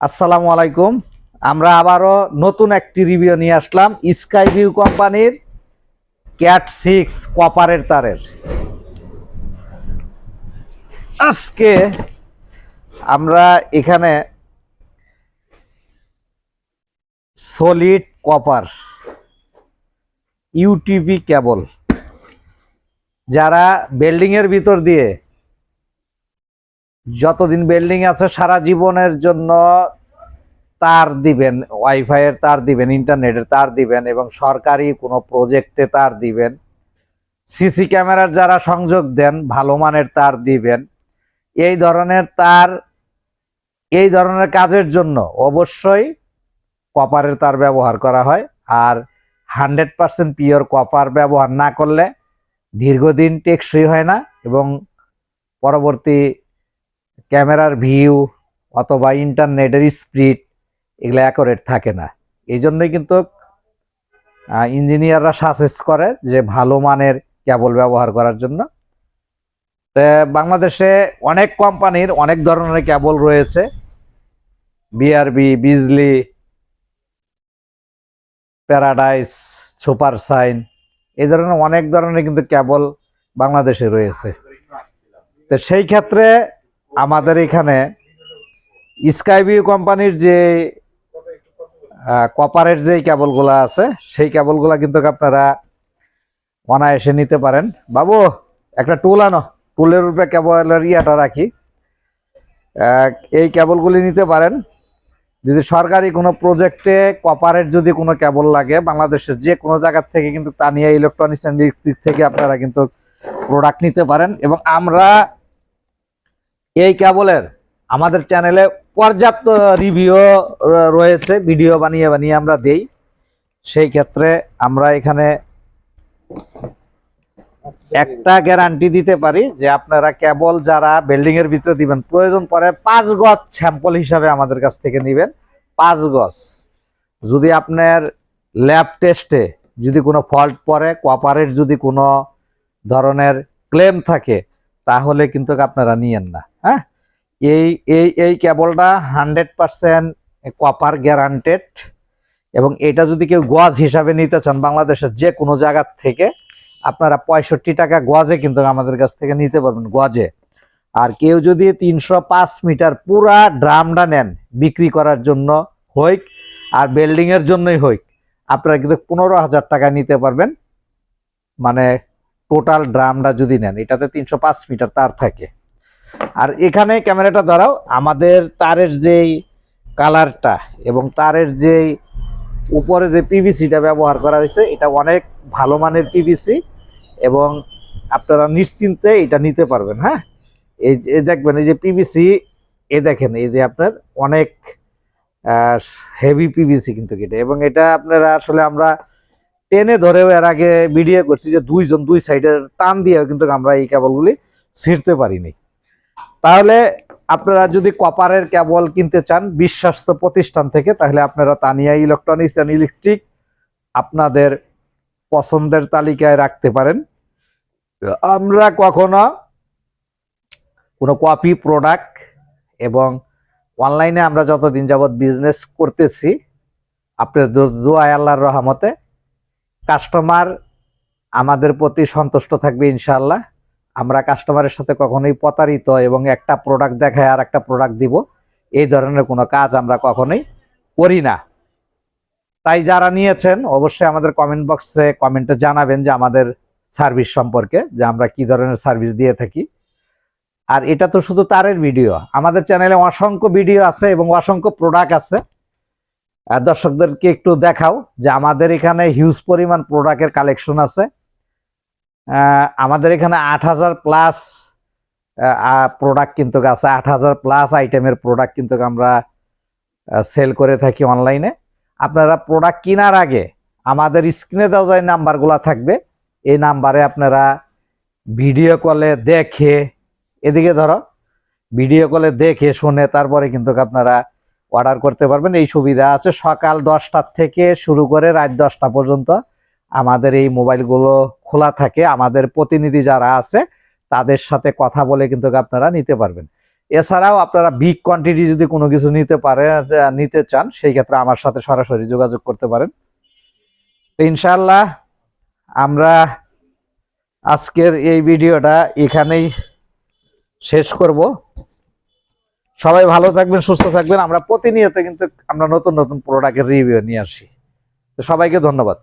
আসসালামু আলাইকুম। আমরা আবারও নতুন একটি রিভিউ নিয়ে আসলাম স্কাই ভিউ কোম্পানির ক্যাট সিক্স কপারের তারের। আজকে আমরা এখানে সলিড কপার ইউটিভি কেবল যারা বিল্ডিংয়ের ভিতর দিয়ে যতদিন বিল্ডিং আছে, সারা জীবনের জন্য তার দিবেন ওয়াইফাই এর তার দিবেন ইন্টারনেটের তার দিবেন এবং সরকারি কোনো প্রজেক্টে তার দিবেন। সিসি ক্যামেরার যারা সংযোগ দেন, ভালো মানের তার দিবেন। এই ধরনের তার, এই ধরনের কাজের জন্য অবশ্যই কপারের তার ব্যবহার করা হয়। আর হান্ড্রেড পার্সেন্ট পিওর কপার ব্যবহার না করলে দীর্ঘদিন টেকসই হয় না এবং পরবর্তী ক্যামেরার ভিউ অথবা ইন্টারনেটের স্পিড এগুলো অ্যাকোরেট থাকে না। এই জন্যই কিন্তু ইঞ্জিনিয়াররা সাজেস্ট করে যে ভালো মানের কেবল ব্যবহার করার জন্য। বাংলাদেশে অনেক কোম্পানির অনেক ধরনের কেবল রয়েছে। BRB Bijli paradise super sign এই ধরনের অনেক ধরনের কিন্তু কেবল বাংলাদেশে রয়েছে। তো সেই ক্ষেত্রে আমাদের এখানে স্কাইভিউ কোম্পানির যে কপারের যে কেবলগুলো আছে, সেই কেবলগুলো কিন্তু আপনারা অনায়াসে নিতে পারেন। বাবু, একটা টুল আনো। টুলের উপরে কেবলের ইয়াটা রাখি। এই কেবলগুলি নিতে পারেন। যদি সরকারি কোনো প্রজেক্টে কপারের যদি কোনো কেবল লাগে, বাংলাদেশের যে কোনো জায়গার থেকে কিন্তু তানিয়া ইলেকট্রনিক্স অ্যান্ড ইলেকট্রিক থেকে আপনারা কিন্তু প্রোডাক্ট নিতে পারেন। এবং আমরা এই কেবলের আমাদের চ্যানেলে পর্যাপ্ত রিভিউ রয়েছে ভিডিও বানিয়ে বানিয়ে আমরা দেই। সেই ক্ষেত্রে আমরা এখানে একটা গ্যারান্টি দিতে পারি যে আপনারা কেবল যারা বিল্ডিং এর ভিতরে দিবেন, প্রয়োজন পড়ে পাঁচ গজ স্যাম্পল হিসাবে আমাদের কাছ থেকে নেবেন, পাঁচ গজ। যদি আপনার ল্যাব টেস্টে যদি কোনো ফল্ট পড়ে কপারের যদি কোনো ধরনের ক্লেম থাকে তাহলে কিন্তু আপনারা নিয়েন না হ্যাঁ? এই এই এই কেবলটা হান্ড্রেড পারসেন্ট কপার গ্যারান্টেড এবং এটা যদি কেউ গজ হিসাবে নিতে চান বাংলাদেশের যে কোনো জায়গার থেকে, আপনারা পঁয়ষট্টি টাকা গজে কিন্তু আমাদের কাছ থেকে নিতে পারবেন গজে আর কেউ যদি তিনশো পাঁচ মিটার পুরা ড্রামটা নেন বিক্রি করার জন্য হইক আর বিল্ডিং এর জন্যই হইক আপনারা কিন্তু পনেরো হাজার টাকা নিতে পারবেন। মানে টোটাল ড্রামটা যদি নেন, এটাতে তিনশো পাঁচ মিটার তার থাকে। আর এখানে ক্যামেরাটা ধরাও আমাদের তারের যেই কালারটা এবং তারের যেই উপরে যে পিভিসিটা ব্যবহার করা হয়েছে, এটা অনেক ভালো মানের পিভিসি এবং আপনারা নিশ্চিন্তে এটা নিতে পারবেন হ্যাঁ? এই দেখবেন, এই যে পিভিসি এ দেখেন, এই যে আপনার অনেক হেভি পিভিসি কিন্তু এটা। এবং এটা আপনারা আসলে আমরা টেনে ধরেও এর আগে ভিডিও করছি যে দুইজন দুই সাইডের টান দিয়েও কিন্তু আমরা এই কেবলগুলি ছিঁড়তে পারিনি। তাহলে আপনারা যদি কপারের কেবল কিনতে চান, বিশ্বাস্ত প্রতিষ্ঠান থেকে, তাহলে আপনারা তানিয়া ইলেকট্রনিক্স অ্যান্ড ইলেকট্রিক আপনাদের পছন্দের তালিকায় রাখতে পারেন। আমরা কখনো কোনো কপি প্রোডাক্ট এবং অনলাইনে আমরা যতদিন যাবৎ বিজনেস করতেছি আপনার দোয়া আল্লাহর রহমতে কাস্টমার আমাদের প্রতি সন্তুষ্ট থাকবে ইনশাল্লাহ আমরা কাস্টমারের সাথে কখনোই প্রতারিত এবং একটা প্রোডাক্ট দেখায় আর একটা প্রোডাক্ট দিব, এই ধরনের কোনো কাজ আমরা কখনোই করি না। তাই যারা নিয়েছেন, অবশ্যই আমাদের কমেন্ট বক্সে কমেন্টে জানাবেন যে আমাদের সার্ভিস সম্পর্কে, যে আমরা কি ধরনের সার্ভিস দিয়ে থাকি। আর এটা তো শুধু তারের ভিডিও আমাদের চ্যানেলে অসংখ্য ভিডিও আছে এবং অসংখ্য প্রোডাক্ট আছে। দর্শকদেরকে একটু দেখাও যে আমাদের এখানে হিউজ পরিমাণ প্রোডাক্টের কালেকশন আছে। আমাদের এখানে আট হাজার প্লাস প্রোডাক্ট কিন্তু আছে। আট হাজার প্লাস আইটেমের প্রোডাক্ট কিন্তু আমরা সেল করে থাকি অনলাইনে আপনারা প্রোডাক্ট কেনার আগে আমাদের স্ক্রিনে দেওয়া যায় নাম্বারগুলো থাকবে, এই নাম্বারে আপনারা ভিডিও কলে দেখে, এদিকে ধরো ভিডিও কলে দেখে শুনে তারপরে কিন্তু আপনারা অর্ডার করতে পারবেন। এই সুবিধা আছে। সকাল দশটার থেকে শুরু করে রাত দশটা পর্যন্ত আমাদের এই মোবাইলগুলো খোলা থাকে। আমাদের প্রতিনিধি যারা আছে, তাদের সাথে কথা বলে কিন্তু আপনারা নিতে পারবেন। এছাড়াও আপনারা বিগ কোয়ান্টিটি যদি কোনো কিছু নিতে পারে নিতে চান, সেই ক্ষেত্রে আমার সাথে সরাসরি যোগাযোগ করতে পারেন। তো ইনশাআল্লাহ আমরা আজকের এই ভিডিওটা এখানেই শেষ করব। সবাই ভালো থাকবেন, সুস্থ থাকবেন। আমরা প্রতিনিয়ত কিন্তু আমরা নতুন নতুন প্রোডাক্টের রিভিউ নিয়ে আসি। সবাইকে ধন্যবাদ।